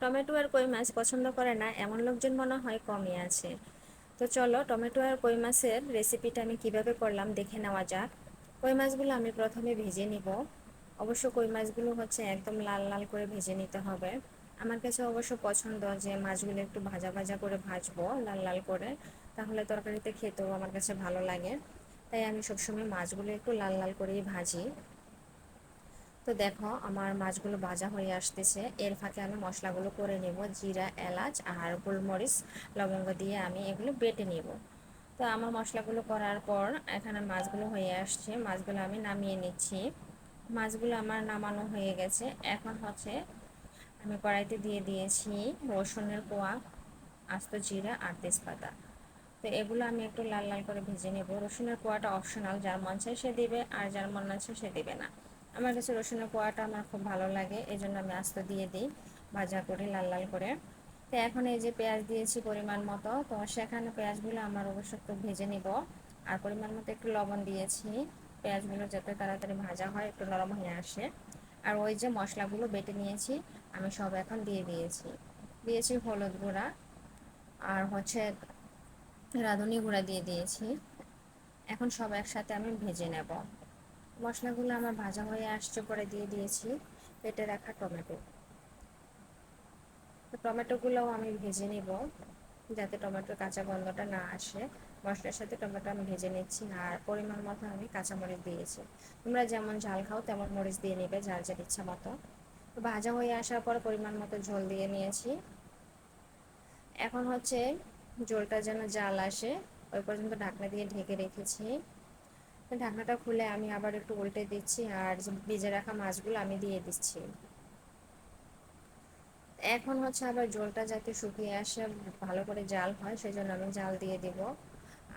Tomato আর কই মাছ পছন্দ করে না, এমন লোকজন মনে হয় কমই আছে। তো চলো, টমেটো আর কই মাছের রেসিপিটা আমি কীভাবে করলাম দেখে নেওয়া যাক। কই মাছগুলো আমি প্রথমে ভেজে নিব। অবশ্য কই মাছগুলো হচ্ছে একদম লাল লাল করে ভেজে নিতে হবে। আমার কাছে অবশ্য পছন্দ যে মাছগুলো একটু ভাজা ভাজা করে ভাজবো, লাল লাল করে। তাহলে তরকারিতে খেতেও আমার কাছে ভালো লাগে। তাই আমি সবসময় মাছগুলো একটু লাল লাল করেই ভাজি। তো দেখো, আমার মাছগুলো ভাজা হয়ে আসতেছে। এর ফাঁকে আমি মশলাগুলো করে নেব, জিরা, এলাচ আর গোলমরিচ, লবঙ্গ দিয়ে আমি এগুলো বেটে নেব। তো আমার মশলাগুলো করার পর এখানে মাছগুলো হয়ে আসছে, মাছগুলো আমি নামিয়ে নিচ্ছি। মাছগুলো আমার নামানো হয়ে গেছে। এখন হচ্ছে আমি কড়াইতে দিয়ে দিয়েছি রসুনের কোয়া, আস্ত জিরা আর তেজপাতা। তো এগুলো আমি একটু লাল লাল করে ভেজে নেব। রসুনের কোয়াটা অপশনাল, যার মন চায় সে দেবে, আর যার মন না সে দেবে না। আমার কাছে রসুনের কোয়াটা আমার খুব ভালো লাগে এই জন্য আমি আস্ত দিয়ে দিই, ভাজা করে, লাল লাল করে। তো এখন এই যে পেঁয়াজ দিয়েছি পরিমাণ মতো, তো সেখানে পেঁয়াজগুলো আমার অবশ্য একটু ভেজে নিব। আর পরিমাণ মতো একটু লবণ দিয়েছি, পেঁয়াজগুলো যাতে তাড়াতাড়ি ভাজা হয়, একটু নরম হয়ে আসে। আর ওই যে মশলাগুলো বেটে নিয়েছি, আমি সব এখন দিয়ে দিয়েছি। দিয়েছি হলুদ গুঁড়া, আর হচ্ছে রাঁধুনি গুঁড়া দিয়ে দিয়েছি। এখন সব একসাথে আমি ভেজে নেব। মশলাগুলো আমার ভাজা হয়ে আসছে পরে দিয়ে দিয়েছি কেটে রাখা টমেটো। টমেটোগুলোও আমি ভেজে নেব যাতে টমেটোর কাঁচা গন্ধটা না আসে। মশলার সাথে টমেটো আমি ভেজে নিচ্ছি আর পরিমাণ মতো আমি কাঁচামরিচ দিয়েছি। তোমরা যেমন ঝাল খাও তেমন মরিচ দিয়ে নেবে ঝাল যার ইচ্ছা মতো। ভাজা হয়ে আসার পর পরিমাণ মতো ঝোল দিয়ে নিয়েছি। এখন হচ্ছে ঝোলটা যেন জাল আসে, ওই পর্যন্ত ঢাকনা দিয়ে ঢেকে রেখেছি। ঢাকনাটা খুলে আমি আবার একটু উল্টে দিচ্ছি আর ভেজে রাখা মাছগুলো আমি দিয়ে দিচ্ছি। এখন হচ্ছে আবার জলটা যাতে শুকিয়ে আসে, ভালো করে জাল হয় সেই জন্য আমি জাল দিয়ে দিব।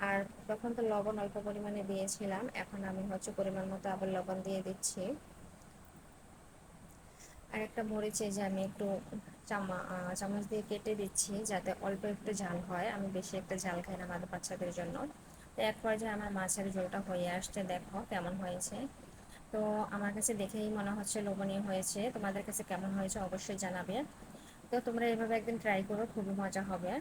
আর তখন তো লবণ অল্প পরিমাণে দিয়েছিলাম, এখন আমি হচ্ছে পরিমাণ মতো আবার লবণ দিয়ে দিচ্ছি। আর একটা মরিচে যে আমি একটু চামা চামচ দিয়ে কেটে দিচ্ছি যাতে অল্প একটু ঝাল হয়, আমি বেশি একটা ঝাল খাই না আমাদের বাচ্চাদের জন্য। এক পর্যায়ে আমার মাছের ঝোলটা হয়ে আসছে, দেখো কেমন হয়েছে। তো আমার কাছে দেখেই মনে হচ্ছে লোভনীয় হয়েছে। তোমাদের কাছে কেমন হয়েছে অবশ্যই জানাবে। তো তোমরা এভাবে একদিন ট্রাই করো, খুবই মজা হবে।